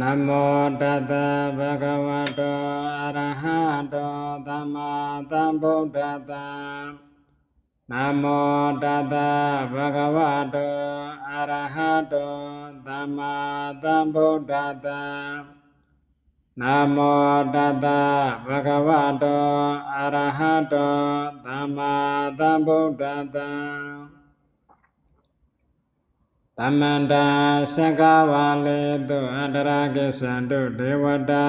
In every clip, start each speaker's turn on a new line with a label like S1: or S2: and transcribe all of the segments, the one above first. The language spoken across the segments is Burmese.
S1: နမောတတဗုဒ္ဓဝတ္တောအရဟတောသမ္မာသမ္ဗုဒ္ဓတ္တနမောတတဗုဒ္ဓဝတ္တောအရဟတောသမ္မာသမ္ဗုဒ္ဓတ္တနမောတတဗုဒ္ဓဝတ္တောအရဟတောသမ္မာသမ္ဗုဒ္ဓတ္တသ မန္တာသက္ကဝါလေတုအန္တရာကိသန္တုဒေဝတာ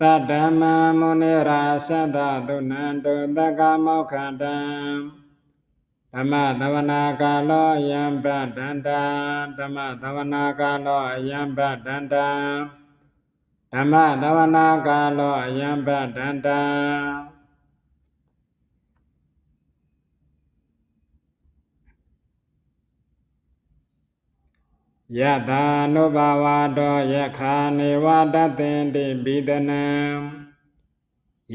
S1: တတ္တမမုနိရာသတ္တသုနန္တုတက္ကမောက္ခတံဓမ္မသဝနာကာလောယံပတန္တာဓမ္မသဝနာကာလောယံပတန္တာဓမ္မသဝနာကာလောယံပတန္တာ ယတာနုဘဝတောယခာနေဝတသင်တိပိဒနံ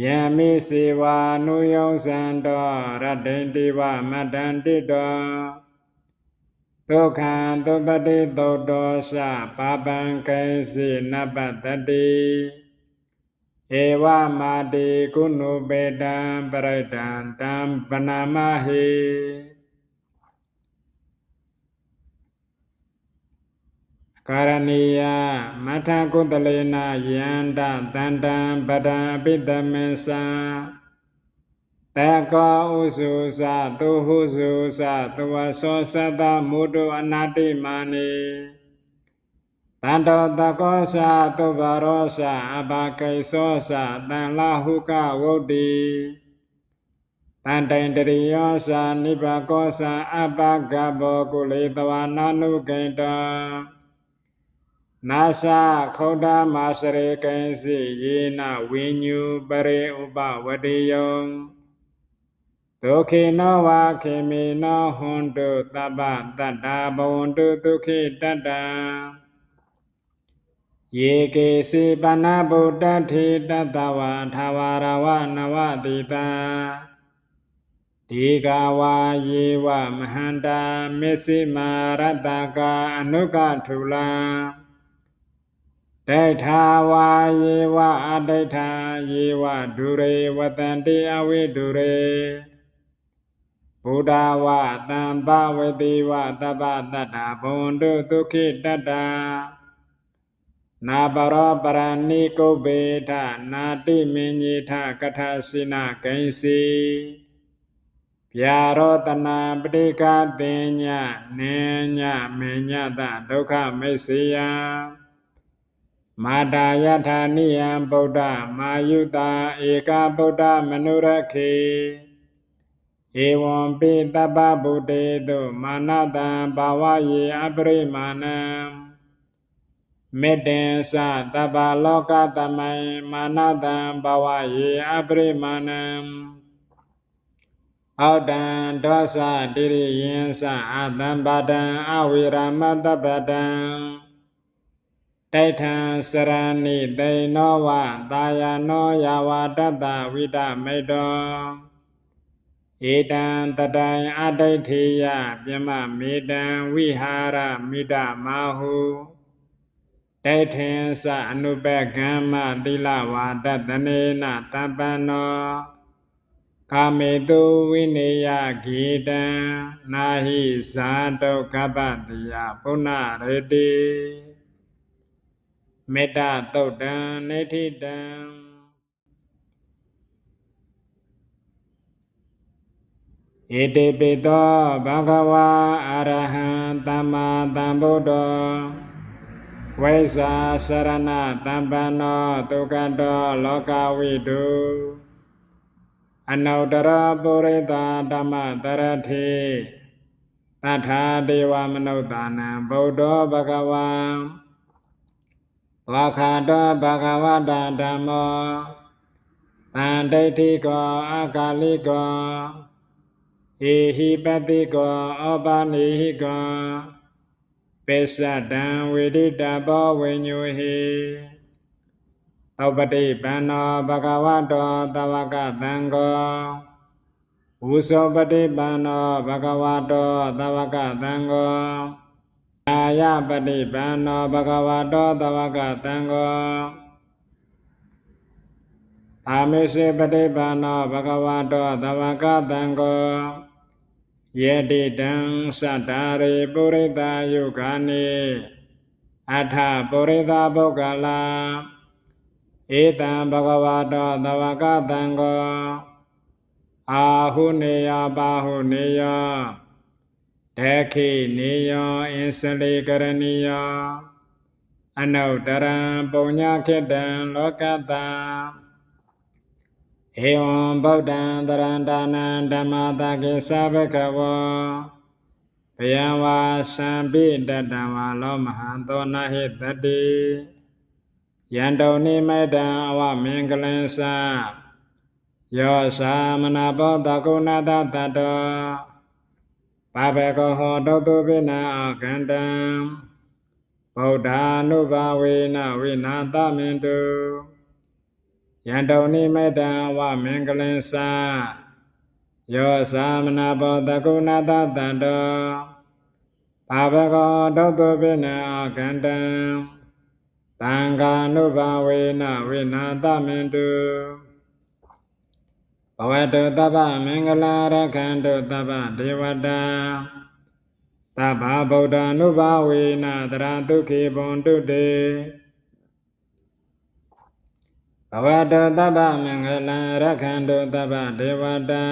S1: ယမိစေဝာနုယောဇံတောရတ္တိတိဝမတ္တန္တိတောဒုက္ခံသုပတိသုတ်တောသပါပံကေစီနပတ္တတိဧဝမာတိကုဏုပေတံပရိတံတံပနာမဟိ ကာရဏီယမထကုတလေနာယန္တတန္တံပဒံအပိတမေသံတကောဥစုသသုဟုစုသသဝသောသတ္တမုဒုအနာတိမာနိတန္တောတကောသသုဘရောသအဘကိသောသတန်လဟုကဝုတ်တိတန်တိုင်တရိယောသနိဗ္ဗကောသအပကဘောကုလေတဝနာနုကိတံ နာသခောဒမာစရေကိဉ္စီယေနဝိညုပရေဥပဝတိယံဒုခေနောဝါခေမေနောဟွန်တုတပ္ပတတ္တာဘဝန္တုဒုခေတတ္တံယေကေစီပဏဗုဒ္ဓထေတတ္တဝါထာဝရဝနဝတိတာဒီဃဝါယေဝမဟန္တာမစ္စိမာရတ္တကာအနုကထုလံ ဒိဋ္ဌာဝါယေဝအဒိဋ္ဌာယေဝဒုရေဝတန္တိအဝိဒုရေဘုဒ္ဓဝတံပဝတိဝတပ္ပတတ္တာဘဝန္တုဒုက္ခိတတ္တာနာပရောပရဏိကုဗ္ဗေထနာတိမင်ညေထကထစိနကိဉ္စီဗျာရောတနာပဋိကတင်ညနေညမေညတဒုက္ခမိတ်စေယံ မာတာယထာနိယံဗုဒ္ဓမာယုတာဧကဗုဒ္ဓမနုရခေဧဝံပိတပ္ပဗုတေတုမာနတံဘာဝယေအပရိမာဏံမေတ္တင်သတပ္ပလောကတမိုင်မာနတံဘာဝယေအပရိမာဏံအောတံဒောသတိရိယံသအတံပါဒံအဝိရမတ္တပတံ တိုက်ထံစရဏိတိနောဝတာယနောယဝတတ္တဝိတမိတ်တောဧတံတတိုင်အတိဋ္ဌိယပြမမေတံဝိဟာရမိတမဟုတိုက်ထင်္စအနုပကမ္မသီလဝါဒတနေနတပ္ပန္နောကာမေတုဝိနေယဂေတံနာဟိဇာတုကပ္ပတိယပုဏ္ဏရတိ မေတ္တာသုတ်တံနေထိတံဣတိပိသောဘဂဝါအရဟံသမ္မာသမ္ဗုဒ္ဓောဝိဇာစရဏတမ္ပန္နောဒုက္ကတောလောကဝိတုအနုတ္တရပုရိသဓမ္မတရထေတထာဒေဝမနုဿာနံဗုဒ္ဓောဘဂဝံ ဝါခာတောဘဂဝတဓမ္မောတန်ဒိဋ္ဌိကောအကာလိကောဧဟိပတိကောဩပါနိဟိကောပိစ္ဆတံဝိဒိတဘောဝိညုဟိသောပတိပန္နောဘဂဝတောတဝကသံဃောဝုသောပတိပန္နောဘဂဝတောတဝကသံ ဃောယပฏิပန္နောဘဂဝတောသဝကတံဃောသာမေစေပฏิပန္နောဘဂဝတောသဝကတံဃောယေတိတံသတ္တာရိပုရိသယုဂာနိအထပုရိသပုဂ္ဂလာဧတံဘဂဝတောသဝကတံဃောအာဟုနေယပါဟုနေယ ဒခိနေယောအင်စလေကရဏီယောအနုတရံပုံညခေတံလောကတံဧဝံဗုဒ္ဓံတရန္တာနံဓမ္မတာကေသဗ္ဗကဝောဘယံဝါသံပိတတံဝါလောမဟံသောနာဟိတတိယန္တုန်နိမေတံအဝမင်္ဂလံသာယောသမနာဘောတကုဏတတတော ပါဘေကောဟောတောတုပိနာအခန္တံဗုဒ္ဓ ानु ဘာဝေနဝိနာသမင်တုယန္တုန်နိမေတ္တဝမင်္ဂလင်္စာယောသမနာဘောတကုဏတတံတောပါဘေကောတောတုပိနာအခန္တံတံဃာ ानु ဘာဝေနဝိနာသမင်တု ဘဝတုတပ္ပမင်္ဂလာရခန္တုတပ္ပဒေဝတာတပ္ပဗုဒ္ဓ ानु ဘာဝေနတရဒုက္ခေဘွန်တုတေဘဝတုတပ္ပမင်္ဂလာရခန္တုတပ္ပဒေဝတာ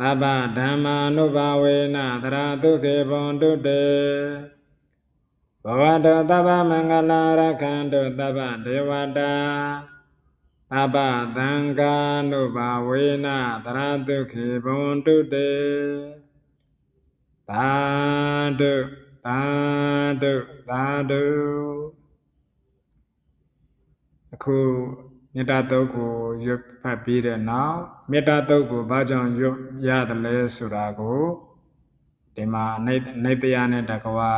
S1: တပ္ပဓမ္မာနုဘာဝေနတရဒုက္ခေဘွန်တုတေဘဝတုတပ္ပမင်္ဂလာရခန္တုတပ္ပဒေဝတာ အပသံဃာနုဘာဝေနတရတုခေဘွန်တုတေသာဓုသာဓုသာဓုအခုမေတ္တာတုတ်ကိုရွတ်ဖတ်ပြီးတဲ့နောက်မေတ္တာတုတ်ကိုဘာကြောင့်ရွတ်ရတယ်လဲဆိုတာကိုဒီမှာနေနေတရားနဲ့တကွာ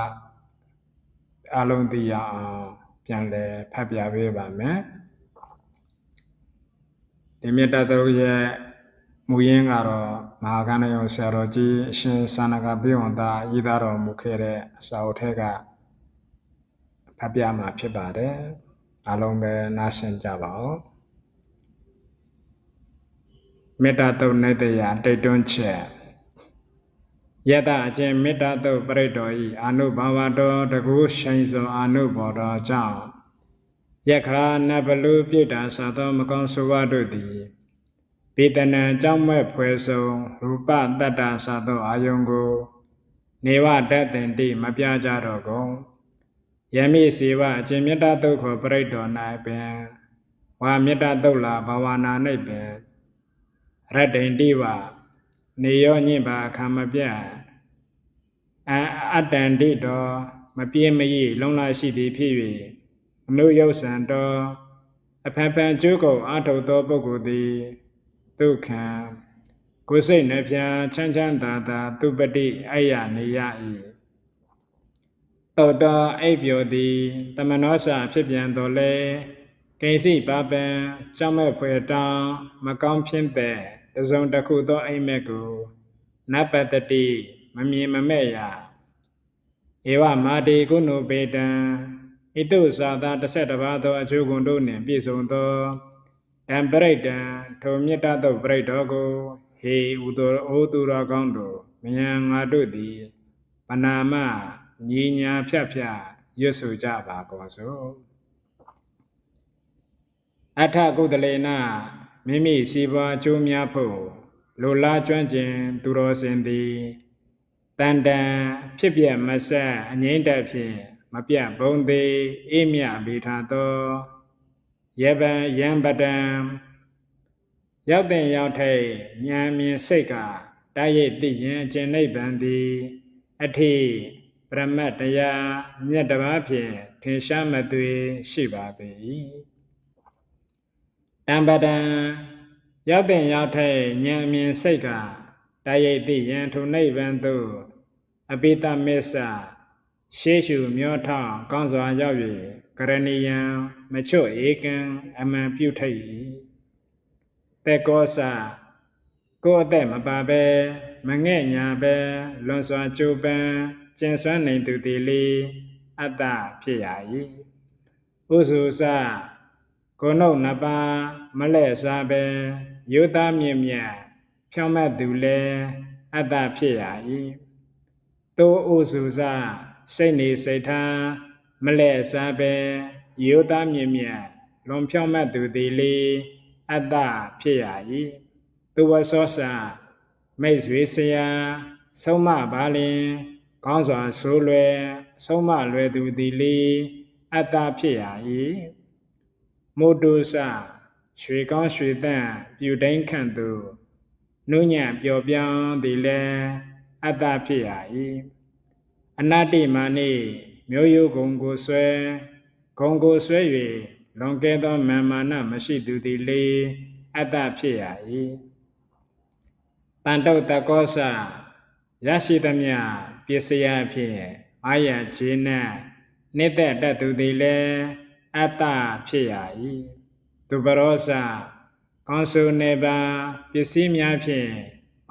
S1: အလုံးသိရအောင်ပြန်လည်ဖတ်ပြပေးပါမယ် ဒီမေတ္တာတုတ်ရဲ့မူရင်းကတော့မဟာကဏ္ဍယုံဆရာတော်ကြီးအရှင်သန္နကပြေဝန္တာဤသားတော်မူခဲ့တဲ့အစာအုပ်ထဲကဖတ်ပြမှာဖြစ်ပါတယ်အားလုံးပဲနားဆင်ကြပါဦးမေတ္တာတုတ်နေတရားတိတ်တွန်းချက်ယတအချင်းမေတ္တာတုတ်ပရိတော်ဤအာနုဘာဝတော်တကူရှိန်စွာအာနုဘော်တော်ကြောင့် ယခရာနဘလူပြည့်တာသာသောမကောင်းဆိုဝတို့သည်ပေတနံကြောင့်မဲ့ဖွယ်ဆုံးရူပတတ္တသာသောအာယုံကို နေဝတတ်တင်တိမပြကြတော့ကုန်ယမိစေဝအကျင့်မြတ်တုတ်ခေါ်ပြိတ္တော်၌ပင်ဝါမြတ်တုတ်လာဘဝနာ၌ပင်ရတ္တိန်တိဝနေရောညင့်ပါအခါမပြအအတ္တန်တိတော်မပြင်းမရလုံလာရှိသည်ဖြစ်၍ အနုယုတ်ဆံတော်အဖန်ဖန်ကျုပ်ကိုအာထုသောပုဂ္ဂိုလ်သည်ဒုက္ခံကိုယ်စိတ်နှပြချမ်းချမ်းသာသာသူပတိအိယနေရ၏တောတော်အိပ်ပျော်သည်တမနောစာဖြစ်ပြန်တော်လဲကိစီပါပံကြောင့်မဲ့ဖွယ်တောင်းမကောင်းဖြစ်တဲ့တစုံတစ်ခုသောအိမ်မက်ကိုနပတတိမမြင်မမဲ့ရဧဝမာတေကုဏုပေတံ ဣတုသာသာတစ်ဆက်တစ်ပါးသောအကျိုးကုန်တို့နှင့်ပြည့်စုံသောတံပရိတံထိုမြတ်တသောပရိတော်ကိုဟေဥသောအိုသူတော်ကောင်းတို့မယံငါတို့သည်ပနာမညီညာဖြတ်ဖြတ်ရွတ်ဆိုကြပါကောဆိုအထကုသလေနမိမိစီပွားကျိုးများဖို့လိုလားကျွမ်းကျင်သူတော်စင်သည်တန်တန်ဖြစ်ပြမဆက်အငိမ့်တက်ဖြင့် မပြတ်ဘုံသေးအေးမြဘေထာသောယဗံယံပတံရောက်တဲ့ရောက်ထိုက်ဉာဏ်မြင်စိတ်ကတရိပ်သိရင်အကျင့်နိဗ္ဗာန်သည်အထိပရမတ်တရားမြတ်တပါးဖြင့်ထင်ရှားမသွေရှိပါပေ၏တံပတံရောက်တဲ့ရောက်ထိုက်ဉာဏ်မြင်စိတ်ကတရိပ်သိရင်ထိုနိဗ္ဗာန်သို့အပိတမစ္ဆ ရှေးရှုမျောထောင်ကောင်းစွာရောက်၍ကရဏီယံမချွတ်ဧကံအမှန်ပြုထိတ်၏တက်ကောစာကိုယ်အသက်မပါပဲမငဲ့ညာပဲလွန်စွာကြိုးပမ်းကျင်စွမ်းနိုင်သူသည်လေအတ္တဖြစ်ရ၏ဥစုစကိုနှုတ်နှစ်ပါးမလဲ့စားပဲယုသားမြင့်မြတ်ဖြောင်းမတ်သူလည်းအတ္တဖြစ်ရ၏သို့ဥစုစ စိတ်နေစိတ်ထားမလဲ့စားပဲယုသားမြင့်မြတ်လွန်ဖြောင်းမတ်သူသည်လေအတ္တဖြစ်ရ၏သူဝဆောစာမိတ်ဆွေဆရာဆုံးမပါလင်ကောင်းစွာဆိုးလွယ်ဆုံးမလွယ်သူသည်လေအတ္တဖြစ်ရ၏မိုတုစရွှေကောင်းရွှေတန့်ပြူတိုင်းခန့်သူနုညံ့ပျော်ပြောင်းသည်လည်းအတ္တဖြစ်ရ၏ အနတ္တိမာနိမျိုးယုဂုံကိုဆွဲဂုံကိုဆွဲ၍လွန်ကဲသောမာမာနမရှိသူသည်လေအတ္တဖြစ်ရ၏တန်တုတ်တကောစရရှိသမျှပစ္စယဖြင့်အာရခြေနှင့်နိတ္တတတ်သူသည်လည်းအတ္တဖြစ်ရ၏သူပရောစကောင်းဆိုနေပါပစ္စည်းများဖြင့်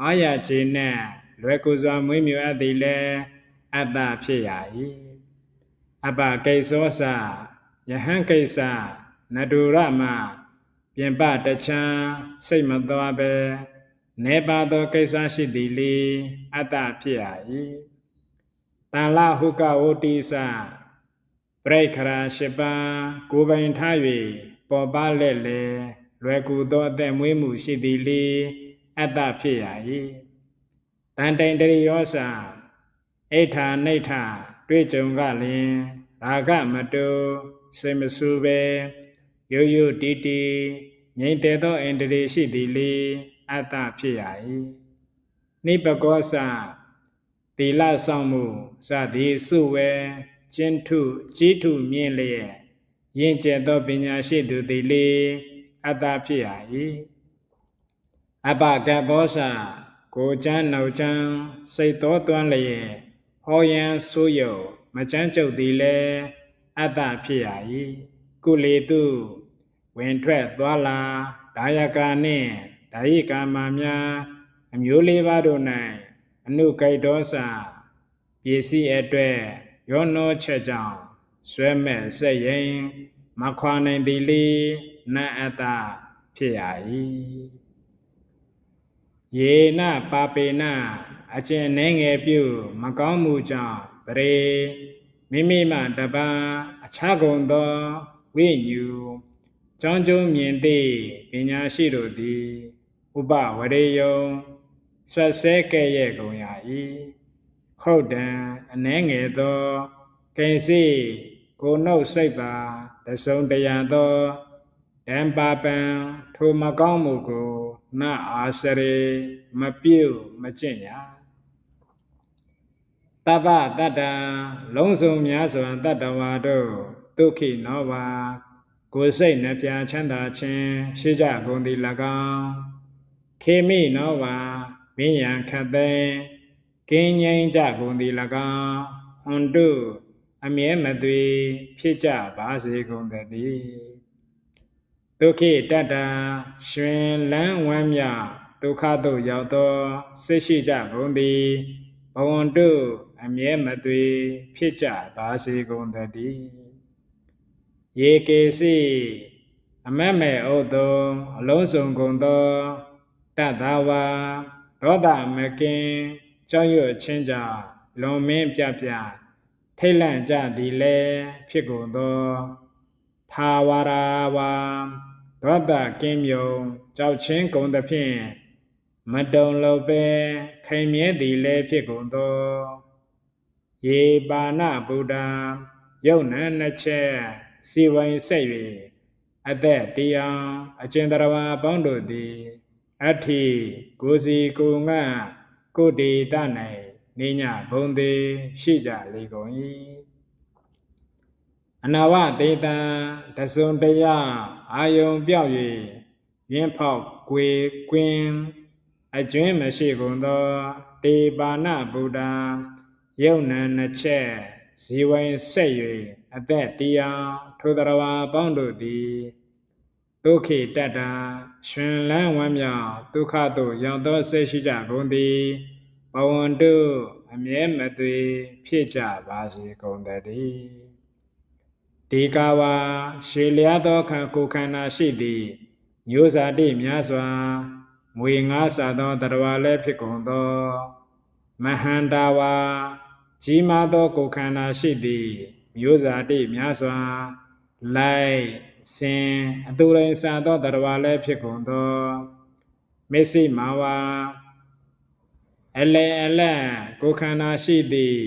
S1: အာရခြေနှင့်လွယ်ကူစွာမွေးမြူအပ်သည်လည်း အတ္တဖြစ်ရ၏အပကိသောစယဟန်ကိစ္စနတုရမပြင်ပတချံစိတ်မသွားပဲနေပါသောကိစ္စရှိသည်လေအတ္တဖြစ်ရ၏တန်လဟုကဝတိစပြိခရာရှိပါကိုပိုင်ထား၍ပေါ်ပါလက်လေလွယ်ကူသောအသက်မွေးမှုရှိသည်လေအတ္တဖြစ်ရ၏တန်တိုင်တရိယောစာ အိဋ္ဌာနိဋ္ဌတွေ့ကြုံကလင်ရာဂမတုစေမဆူပဲရိုးရိုးတီတီငြိမ့်တဲ့သောအန္တရာယ်ရှိသည်လေအတ္တဖြစ်ရ၏နိပကောစသီလဆောင်မှုစသည်စုဝဲကျင်းထုကြီးထုမြင့်လျက်ယဉ်ကျက်သောပညာရှိသူသည်လေအတ္တဖြစ်ရ၏အပကဘောစကိုချမ်းနှုတ်ချမ်းစိတ်တော်သွမ်းလျက် ဟောယံဆိုးယုံမချမ်းကြုတ်သည်လေအတ္တဖြစ်ရ၏ကုလေတုဝင်ထွက်သွားလာဒါယကာနှင့်ဒါယိကာမများအမျိုးလေးပါးတို့၌အနုကိတ္တောစာပစ္စည်းအတွက်ရောနောချက်ကြောင့်ဆွဲမဲ့ဆက်ရင်မခွာနိုင်သည်လေနတ်အတ္တဖြစ်ရ၏ယေနပါပေန အကျင့်နှဲငယ်ပြု မကောင်းမှုကြောင့်ပရေမိမိမှတပါအခြားကုန်သောဝိညူကြောင်းကျုံမြင်သည့်ပညာရှိတို့သည်ဥပဝရေယုံဆွတ်ဆဲကဲ့ရဲ့ကုန်ရ၏ခုတ်တံအနှဲငယ်သောကိဉ္စီကိုနှုတ်စိတ်ပါတဆုံတရားသောတံပါပံထိုမကောင်းမှုကိုနအာစရေမပြုတ်မကျင့်ညာ တပ္ပတတ္တလုံးစုံများစွာတတ္တဝါတို့ဒုက္ခိနောဝါကိုယ်စိတ်နှပြချမ်းသာခြင်းရှိကြကုန်သည်၎င်းခေမိနောဝါမင်းရန်ခတ်သိကင်းငြိမ်းကြကုန်သည်၎င်းဟွန်တုအမြဲမသွေဖြစ်ကြပါစေကုန်သတည်းဒုက္ခိတတ္တရှင်လန်းဝမ်းမြဒုက္ခသို့ရောက်သောစိတ်ရှိကြကုန်သည်ဘဝန္တု အမြဲမသွေဖြစ်ကြပါစေကုန်သတည်းယေကေစီအမက်မဲ့ဩတုံအလုံးစုံကုန်သောတတ္တဝါဒေါသမကင်ကြောက်ရွံ့ခြင်းကြောင့်လွန်မင်းပြပြထိတ်လန့်ကြသည်လဲဖြစ်ကုန်သောထာဝရာဝါဒေါသကင်းမြုံကြောက်ချင်းကုန်သဖြင့်မတုံလို့ပဲခိုင်မြဲသည်လဲဖြစ်ကုန်သော ယေပါဏဗုဒ္ဓယုတ်နံနှစ်ချက်စီဝိုင်းဆက်၍အသက်တရားအကျဉ်တရဝါပေါင်းတို့သည်အဋ္ဌိကိုစီကိုငါကိုတေတ၌နေညဘုံသေးရှိကြလေကုန်၏အနာဝတေတံတဆုံတရားအာယုံပြောက်၍ရင်းဖောက်ကွေကွင်းအကျွင်းမရှိကုန်သော တေပါဏဗုဒ္ဓ ယုံနံနှစ်ချက်ဇီဝိုင်းဆက်၍အသက်တရားထိုတရဝါပေါင်းတို့သည်ဒုက္ခိတတ္တာရှင်လန်းဝမ်းမြောက်ဒုက္ခသို့ရောက်သောစိတ်ရှိကြကုန်သည်ဘဝန္တုအအမြဲမသွေဖြစ်ကြပါစေကုန်သတည်းဒီကာဝါရှေလျားသောခံကိုယ်ခန္ဓာရှိသည်မျိုးစာတိများစွာမွေငါးစာသောတရဝါလည်းဖြစ်ကုန်သော မဟန္တာဝါ ကြီးမားသောကိုယ်ခန္ဓာရှိသည် မျိုးစာတိများစွာလိုက်စင်အတူရင်စာသောတရဝါလည်းဖြစ်ကုန်သောမေစိမာဝါအလဲအလတ်ကိုယ်ခန္ဓာရှိသည်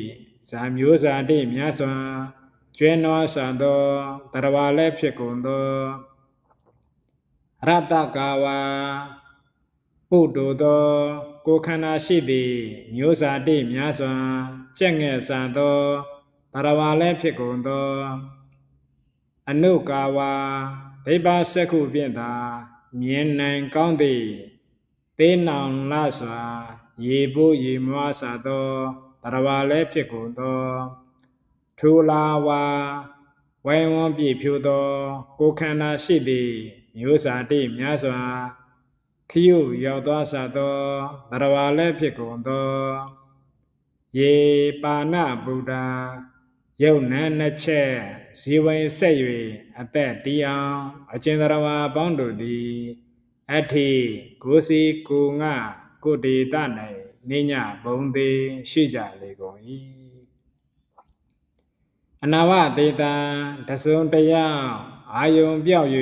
S1: ဇာမျိုးစာတိများစွာကျွဲနွားစာသောတရဝါလည်းဖြစ်ကုန်သောရတ္တကာဝါပုဒ္ဒသောကိုယ်ခန္ဓာရှိသည်မျိုးစာတိများစွာ ကြက်ငယ်စာသောတရဝါလည်းဖြစ်ကုန်သောအနုကာဝါဒိဗ္ဗစက္ခုဖြင့်သာမြင်နိုင်ကောင်းသည်သေးနောင်လစွာ ရေပိုးရေမွားစာသောတရဝါလည်းဖြစ်ကုန်သောထူလာဝါဝိုင်းဝန်းပြည့်ဖြိုးသော ကိုယ်ခန္ဓာရှိသည်မျိုးစာတိများစွာခယုရောက်သွားစသောတရဝါလည်းဖြစ်ကုန်သော ယေပါဏဗုဒ္ဓယုတ်နံနှစ်ချက်ဇီဝင်ဆက်၍အသက်တည်အောင်အကျဉ်တရဝါပေါင်းတို့သည်အထိကိုစီကိုငါကိုဒေတ၌နေညဘုံသေးရှိကြလေကုန်၏အနာဝတေတံတဆုံတရားအာယုံပြောက်၍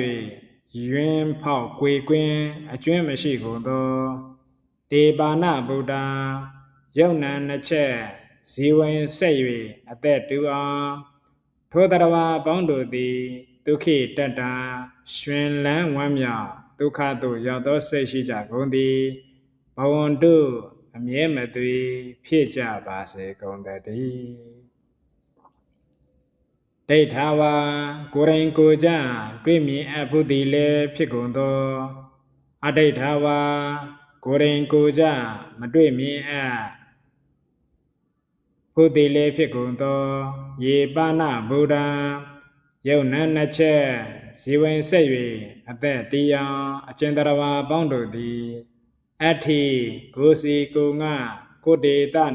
S1: ယွင်းဖောက်ကွေကွင်းအကျွင်းမရှိကုန်သောဒေပါဏဗုဒ္ဓ ယုံနံနှစ်ချက်ဇီဝင်ဆက်၍အသက်တူအောင်ထိုတရဝါပေါင်းတို့သည်ဒုက္ခိတတ္တာရှင်လန်းဝမ်းမြောက်ဒုက္ခသို့ရောက်သောစိတ်ရှိကြကုန်သည်ဘဝန္တုအမြဲမသွေဖြစ်ကြပါစေကုန်တည်းဒိဋ္ဌာဝါကိုယ်ရင်ကိုကြတွေ့မြင်အပ်ဖို့သည်လည်းဖြစ်ကုန်သောအဒိဋ္ဌာဝါကိုယ်ရင်ကိုကြမတွေ့မြင်အပ် ဖို့သည်လည်းဖြစ်ကုန်သောယေပါဏဗုဒ္ဓယုံနံနှစ်ချက်ဇီဝင်ဆက်၍အသက်တရားအကျဉ်တရဝါပေါင်းတို့သည်အဋ္ဌိကိုစီကိုငါကိုတေတ၌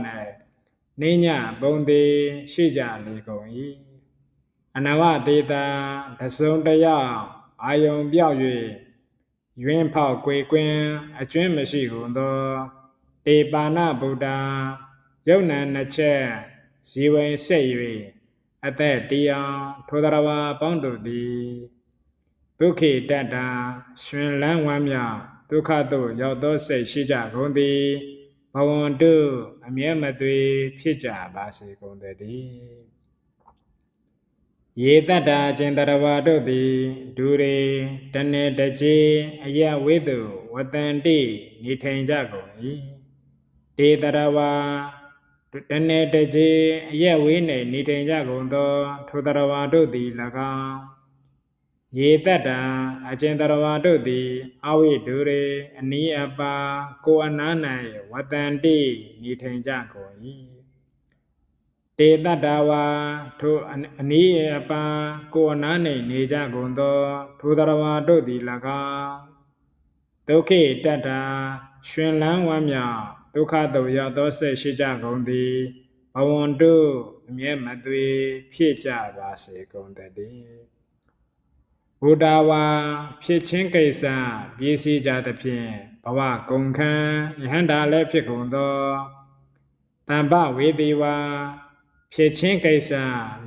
S1: နေညဘုံသည်ရှိကြလေကုန်၏အနဝတေတာတဆုံတရအာယုံပြောက်၍ယွင်းဖောက်ကွေကွင်းအကျွင်းမရှိကုန်သောတေပါဏဗုဒ္ဓ ယုံနံနှစ်ချက်ဇီဝင်ဆက်၍အသက်တရားထိုသရဝါပေါင်းတို့သည်ဒုက္ခိတတ္တာရှင်လန်းဝမ်းမြောက်ဒုက္ခသို့ရောက်သောစိတ်ရှိကြကုန်သည်ဘဝန္တုအမြဲမသွေဖြစ်ကြပါစေကုန်တည်းယေတတ္တာကျင်တရဝါတို့သည်ဒူရေတနေတကြီးအယဝိတုဝတန္တိနေထိုင်ကြကုန်၏တေတရဝါ တနေတကြီးအယဝေးနေနေထိုင်ကြကုန်သောထိုတရဝါတို့သည်၎င်းယေတတ္တာအကျင်တရဝါတို့သည်အဝိဒူရေအနီးအပါကိုအနား၌ဝတန္တိနေထိုင်ကြကုန်၏တေတတ္တဝါထိုအနည်းအပန်းကိုအနားနှင့်နေကြကုန်သောထိုသရဝါတို့သည်၎င်းဒုက္ခိတတ္တာရှင်လန်းဝမ်းမြောက် ဒုက္ခတုရောက်သောစိတ်ရှိကြကုန်သည်ဘဝန္တုအမြဲမသွေဖြစ်ကြပါစေကုန်တည်းဘုဒ္ဓဝါဖြစ်ချင်းကိစ္စပြည့်စည်ကြသဖြင့်ဘဝကုန်ခန်းယဟန္တာလည်းဖြစ်ကုန်သောတမ္ပဝေဒီဝါဖြစ်ချင်းကိစ္စ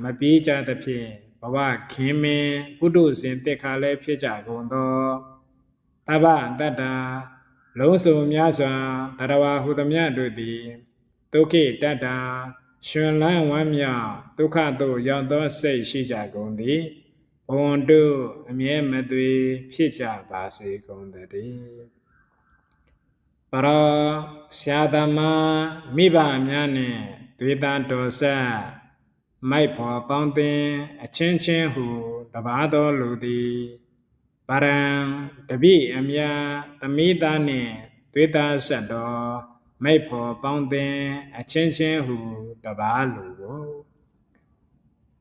S1: မပြေးကြသဖြင့်ဘဝခင်မင်ပုထုဇဉ်တက်ခါလဲဖြစ်ကြကုန်သောတပ္ပတတ္တာ လုံးစုံများစွာတရဝဟုသမျှတို့သည်ဒုက္ခိတတ္တာရှင်လန်းဝမ်းမြောက်ဒုက္ခသို့ရောက်သောစိတ်ရှိကြကုန်သည်ဘဝန္တုအမြဲမသွေဖြစ်ကြပါစေကုန်တည်းပရောဆရာသမားမိဘများနှင့်သွေတာတော်ဆက်မိုက်ဖော်ပေါင်းတင်အချင်းချင်းဟုတပါတော်လူသည် ပရံတပိအမြသမိသားနှင့်သွေတာဆက်တော်မိတ်ဖော်ပေါင်းတင်အချင်းချင်းဟုတပါလူကို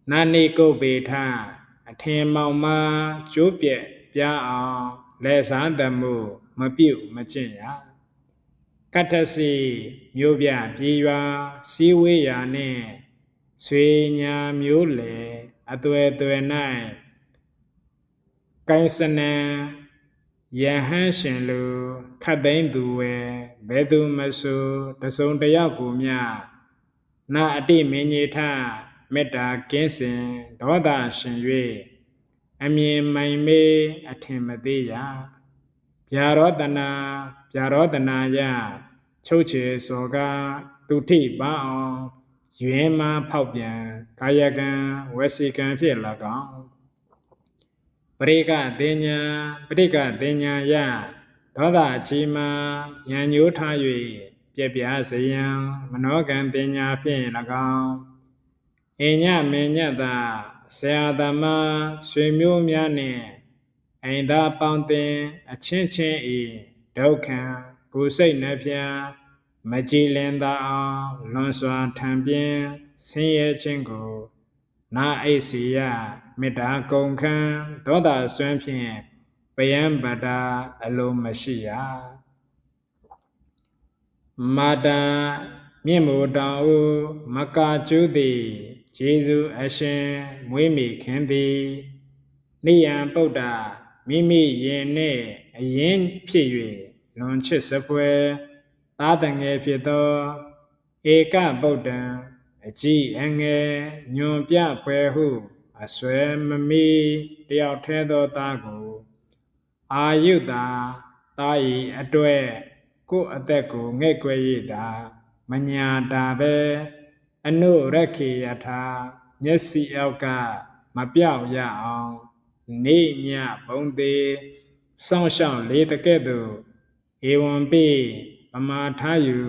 S1: နာနိကုတ်ပေထအထင်မောင်မာကျိုးပြက်ပြအောင်လဲစားတမှုမပြုတ်မကျင့်ရကတ္ထစီမြို့ပြပြည်ရွာစီဝေးရာနှင့်ဆွေညာမျိုးလေအသွဲသွဲ၌ ကိုင်စနံယဟန်ရှင်လူခတ်သိမ့်သူဝဲဘယ်သူမဆိုတစုံတယောက်ကိုမြနာအတိမင်းကြီးထမေတ္တာကင်းစင်ဒေါသရှင်၍အမြင်မိုင်မေးအထင်မသေးရဗျာရောတနာဗျာရောတနာယချုပ်ချေစောကသူထိပန်းအောင်ရွင်မဖောက်ပြန်ကာယကံဝစီကံဖြစ်၎င်း ပရိကတင်ညာပရိကတင်ညာယဒေါသအချီမာယံညိုးထား၍ပြက်ပြားစယံမနောကံတင်ညာဖြင့်၎င်းအညမေညတဆရာသမားဆွေမျိုးများနှင့်အိမ်သာပေါင်းတင်အချင်းချင်းဤဒုက္ခကိုယ်စိတ်နှဖျားမကြည်လင်သာအောင်လွန်စွာထံပြင်းဆင်းရဲခြင်းကို နာအိစီယမေတ္တာကုန်ခံဒေါသဆွမ်းဖြင့်ပယံပတာအလိုမရှိရမာတာမြင့်မို့တောင်ဦးမကာကျူးသည်ဂျေဇုအရှင်မွေးမိခင်သည်နိယံပုဒ္ဒမိမိရင်နှင့်အရင်ဖြစ်၍လွန်ချစ်စပွဲသာတငယ်ဖြစ်သောဧကဗုဒ္ဓံ အကြည့်အငယ်ညွန်ပြဖွဲဟုအစွဲမမီတယောက်ထဲသောသားကိုအာယုတာတာဤအတွေ့ကိုယ်အသက်ကိုငဲ့ကွယ်ရတာမညာတာပဲအနုရခေယထာမျက်စိအောက်ကမပြောက်ရအောင်နေညဘုံသေးစောင့်ရှောက်လေးတကဲ့သို့ဧဝံပိပမာထားယူ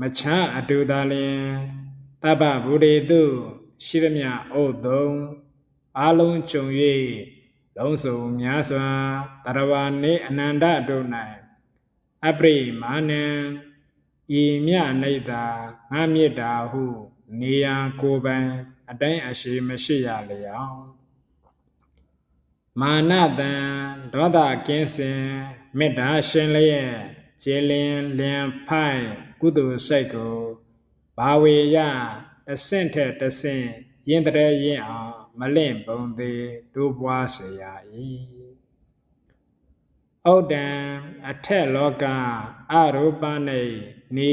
S1: မချအတူသာလင် တပ္ပဗုဒ္ဓေတုရှိသမျှဩသုံးအာလုံးကြုံ၍လုံးစုံများစွာတရဝနေအနန္တတို့၌အပရိမာနံဤမြနိတာငါမေတ္တာဟု နေရာကိုယ်ပိုင်အတိုင်းအရှိမရှိရလျောင်းမာနတံဒေါသကင်းစင်မေတ္တာရှင်လျက်ကျေလင်းလင်ဖိုင် ကုသိုလ်စိတ်ကို ဘာဝေယတဆင့်ထက်တဆင့်ယင်းတည်းရင်အောင်မလင့်ပုံသေးတို့ပွားเสีย၏ဩဒံအထက်လောကအရူပနေနေ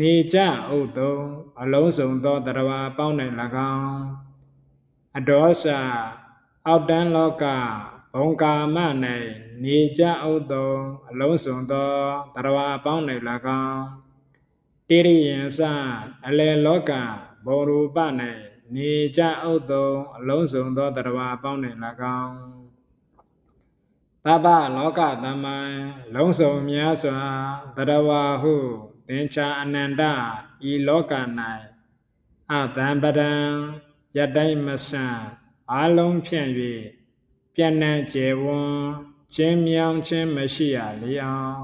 S1: နေကြဥတုံအလုံးစုံသောတရဝအပေါင်း၌၎င်းအဒေါစာအောက်တန်းလောကဘုံကာမ၌နေကြဥတုံအလုံးစုံသောတရဝအပေါင်း၌၎င်း တိရိယံစအလေလောကဘုံရူပ၌နေကြဥတုံအလုံးစုံသောတရဝအပေါင်း၌၎င်းတပ္ပလောကသမ္မိုင်းလုံးစုံများစွာတရဝဟုသင်္ချာအနန္တဤလောက၌အတံပဒံယတိုင်းမဆံအာလုံးဖြန့်၍ပြဏ္ဏကျေဝွန်ချင်းမြောင်ချင်းမရှိရလေအောင်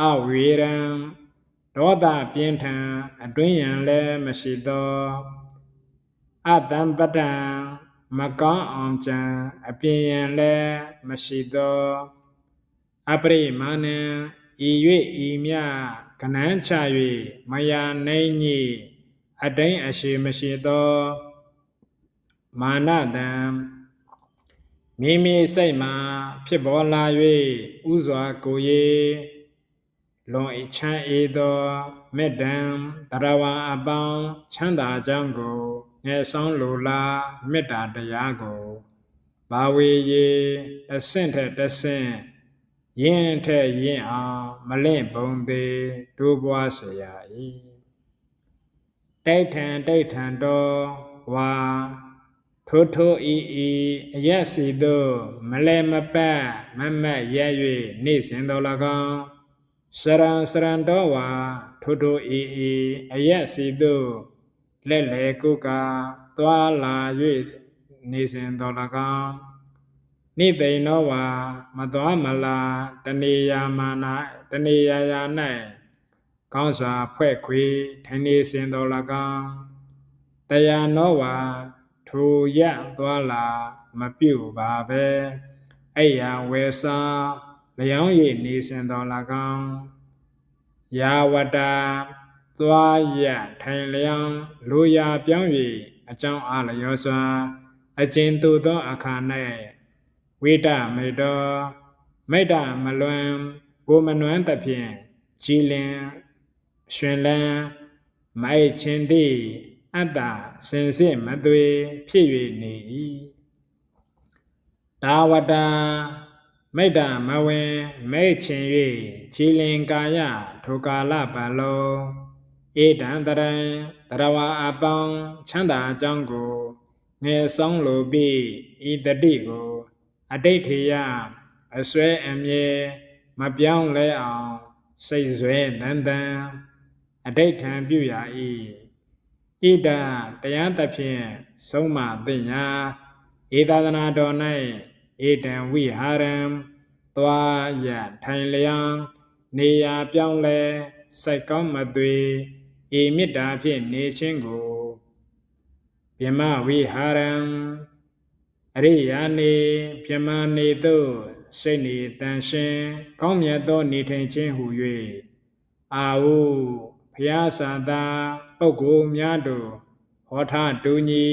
S1: အဝေရံ ဒေါသပြင်းထန်အတွင်းရန်လည်းမရှိသောအတံပဒံမကောင်းအောင်ကြံအပြင်းရန်လည်းမရှိသောအပရိမာဏံဤ၍ဤမြကနန်းချ၍မယာနိုင်ညိအတိုင်းအရှိမရှိသောမာနတံမိမိစိတ်မှာဖြစ်ပေါ်လာ၍ဥစွာကိုရေ လွန်အချမ်းအေသောမေတ္တံတရဝအပေါင်းချမ်းသာကြောင်းကိုငယ်ဆောင်လိုလားမေတ္တာတရားကိုဘာဝေရေအဆင့်ထက်တဆင့်ယင်းထက်ယင်းအောင်မလင့်ပုံသေးဒိုးပွားเสีย၏တိဋ္ဌံတိဋ္ဌံတော်ဝါထိုထိုဤဤအရက်စီသောမလဲမပတ်မမတ်ရ၍နေစဉ်တော်၎င်း စရံစရံတော်ဝါထိုထိုဤဤအရက်စီသောလက်လေကုကသွားလာ၍နေစဉ်တော်၎င်းနိသိဏောဝါမတော်မလာတဏေယာမာနာတဏေယာယာ၌ကောင်းစွာဖွဲ့ခွေထိုင်နေစဉ်တော်၎င်းတရားနောဝါထိုရသွားလာမပြုတ်ပါပဲအဲ့ရဝေစာ လျောင်းရည်နေစဉ်တော်၎င်းယယာဝတ္တာသွားရထိုင်လျောင်းလူရာပြောင်း၍အကြောင်းအားလျောစွာအကျဉ်သူသောအခါ၌ဝိတမေတောမိတ္တမလွန်ကိုမနွမ်းသဖြင့်ကြည်လင်ရှင်လန်းမိုက်ချင်းသည့်အတ္တစင်စစ်မသွေဖြစ်၍နေ၏တာဝတ္တာ မိတ္တမဝင်မိတ်ချင်၍ကြည်လင်ကာယထိုကာလပတ်လုံးဧတံတရံတရဝအပေါင်းချမ်းသာအကြောင်းကိုငယ်ဆောင်လိုပြီးဤတတိကိုအတိတ်ထေယအစွဲအမြဲမပြောင်းလဲအောင်စိတ်ဆွဲတန်တန်အတိတ်ထံပြုရာ၏ဣဒတရားသဖြင့်ဆုံးမသိညာဧသာသနာတော်၌ ဧတံဝိဟာရံသွားရထိုင်လျံနေရာပြောင်းလဲစိုက်ကောင်းမသွေဤမေတ္တာဖြင့်နေခြင်းကိုပြမဝိဟာရံအရိယာနေပြမနေသို့စိတ်နေတန်ရှင်းကောင်းမြတ်သောနေထိုင်ခြင်းဟု၍အာဟုဖျားစာသာပုဂ္ဂိုလ်များတို့ဟောထားတူညီ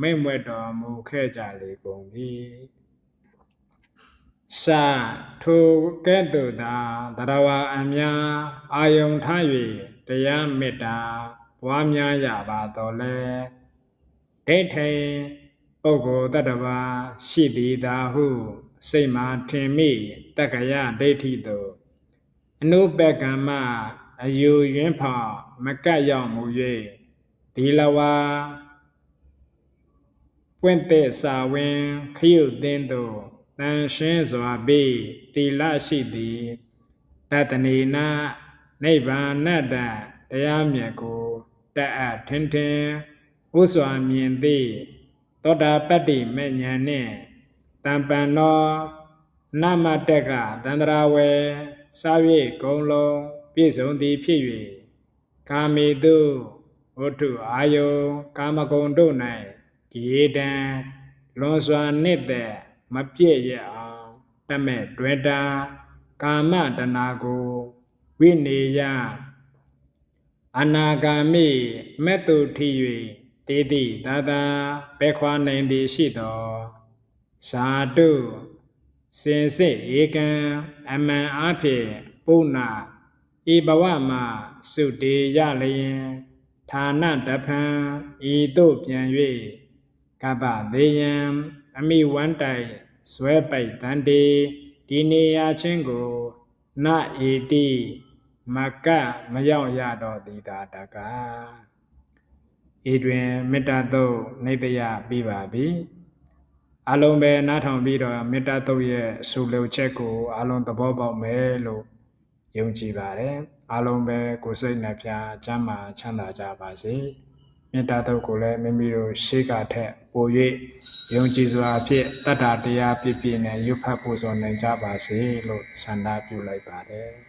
S1: မိတ်မွက်တော်မူခဲ့ကြလေကုန်ပြီ စာထိုကဲ့သို့သာတရဝအများအာယုံထား၍တရားမေတ္တာပွားများရပါတော်လဲဒိဋ္ဌိပုဂ္ဂိုလ်တ attva ရှိသည်သာဟု စိတ်မှာထင်မိတက္ကယဒိဋ္ဌိသို့အနုပကမ္မအယူရင်းဖောင်မကတ်ရောက်မူ၍ဒီလဝါပွင့်တဲ့စာဝင်ခရုသင်းသို့ တန်ရှင်းစွာပြီးတိလရှိသည်တတနေနာနိဗ္ဗာန်တတရားမြတ်ကိုတတ်အပ်ထင်ထင်ဥစွာမြင်သည်သောတာပတ္တိမေညာနှင့်တံပန်သောနမတက်ကတန္တရာဝေစာ၍ဂုံလုံးပြည့်စုံသည်ဖြစ်၍ကာမေတုဝတ္ထုအာယုကာမဂုဏ်တို့၌ဂေတံလွန်စွာနှစ်သက် မပြည့်ရအောင်တမဲ့တွေ့တာကာမတဏကိုဝိနေယအနာဂါမိမဲ့တုထိ၍တေတိသာသာပဲခွာနိုင်သည်ရှိသောဇာတုစင်စစ်ဧကံအမှန်အားဖြင့်ပုဏ္ဏဤဘဝမှာစုတည်ရလျင်ဌာနတဖန်ဤသို့ပြန်၍ကပ္ပသေးယံ အမိဝန္တိုင်ဇွဲပိုက်တန်တေဒီနေရာချင်းကိုနဧတိမကမရောက်ရတော့သည်သာတကားဤတွင်မေတ္တာသုတ်နေတယပြီးပါပြီအလုံးပဲနားထောင်ပြီးတော့မေတ္တာသုတ်ရဲ့ဆိုလိုချက်ကိုအလုံးသဘောပေါက်မယ်လို့ယုံကြည်ပါတယ်အလုံးပဲကိုယ်စိတ်နှပြချမ်းသာချမ်းသာကြပါစေ မေတ္တာသုတ်ကိုလည်းမိမိတို့ရှေ့ကထက်ပို၍ယုံကြည်စွာဖြင့်တတ္တတရားပြည့်ပြည့်နဲ့ရွတ်ဖတ်ဖို့ဆိုနိုင်ကြပါစေလို့ဆန္ဒပြုလိုက်ပါတယ်